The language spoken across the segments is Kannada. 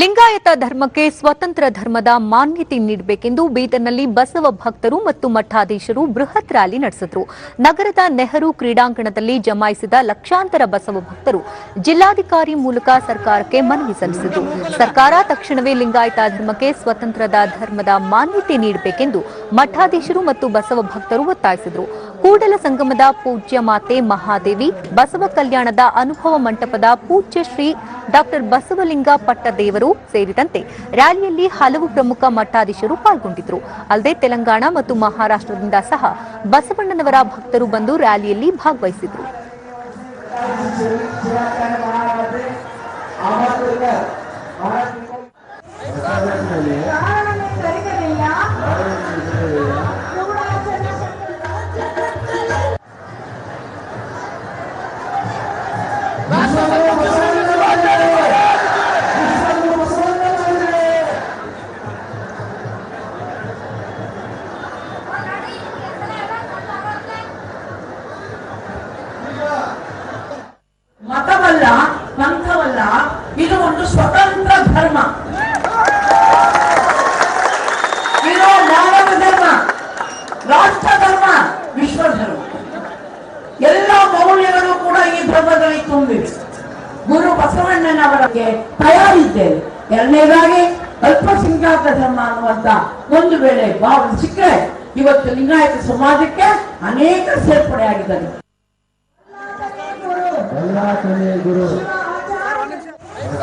ಲಿಂಗಾಯತ ಧರ್ಮಕ್ಕೆ ಸ್ವತಂತ್ರ ಧರ್ಮದ ಮಾನ್ಯತೆ ನೀಡಬೇಕೆಂದು ಬೀದರ್ನಲ್ಲಿ ಬಸವ ಭಕ್ತರು ಮತ್ತು ಮಠಾಧೀಶರು ಬೃಹತ್ ರ್ಯಾಲಿ ನಡೆಸಿದರು. ನಗರದ ನೆಹರು ಕ್ರೀಡಾಂಗಣದಲ್ಲಿ ಜಮಾಯಿಸಿದ ಲಕ್ಷಾಂತರ ಬಸವ ಭಕ್ತರು ಜಿಲ್ಲಾಧಿಕಾರಿ ಮೂಲಕ ಸರ್ಕಾರಕ್ಕೆ ಮನವಿ ಸಲ್ಲಿಸಿದರು. ಸರ್ಕಾರ ತಕ್ಷಣವೇ ಲಿಂಗಾಯತ ಧರ್ಮಕ್ಕೆ ಸ್ವತಂತ್ರದ ಧರ್ಮದ ಮಾನ್ಯತೆ ನೀಡಬೇಕೆಂದು ಮಠಾಧೀಶರು ಮತ್ತು ಬಸವ ಭಕ್ತರು ಒತ್ತಾಯಿಸಿದರು. ಕೂಡಲ ಸಂಗಮದ ಪೂಜ್ಯ ಮಾತೆ ಮಹಾದೇವಿ, ಬಸವ ಕಲ್ಯಾಣದ ಅನುಭವ ಮಂಟಪದ ಪೂಜ್ಯ ಶ್ರೀ ಡಾಕ್ಟರ್ ಬಸವಲಿಂಗ ಪಟ್ಟದೇವರು ಸೇರಿದಂತೆ ರ್ಯಾಲಿಯಲ್ಲಿ ಹಲವು ಪ್ರಮುಖ ಮಠಾಧೀಶರು ಪಾಲ್ಗೊಂಡಿದ್ದರು. ಅಲ್ಲದೆ ತೆಲಂಗಾಣ ಮತ್ತು ಮಹಾರಾಷ್ಟ್ರದಿಂದ ಸಹ ಬಸವಣ್ಣನವರ ಭಕ್ತರು ಬಂದು ರ್ಯಾಲಿಯಲ್ಲಿ ಭಾಗವಹಿಸಿದರು. ಪಂಥವಲ್ಲ ಇದು ಒಂದು ಸ್ವತಂತ್ರ ಧರ್ಮ. ಇದು ಮಾನವ ಧರ್ಮ. ರಾಷ್ಟ್ರ ಧರ್ಮ, ವಿಶ್ವ ಧರ್ಮ. ಎಲ್ಲ ಮೌಲ್ಯಗಳು ಕೂಡ ಈ ಧರ್ಮದಲ್ಲಿ ತುಂಬಿವೆ. ಗುರು ಬಸವಣ್ಣನವರಿಗೆ ತಯಾರಿದ್ದೇವೆ. ಎರಡನೇದಾಗಿ, ಅಲ್ಪಸಂಖ್ಯಾತ ಧರ್ಮ ಅನ್ನುವಂತ ಒಂದು ವೇಳೆ ಭಾವನೆ ಸಿಕ್ಕರೆ, ಇವತ್ತು ಲಿಂಗಾಯತ ಸಮಾಜಕ್ಕೆ ಅನೇಕ ಸೇರ್ಪಡೆ ಆಗಿದ್ದಾರೆ ಗುರು.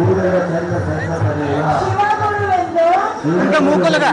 ಸಂಗಮದೇವ ಮೂಕಲಗ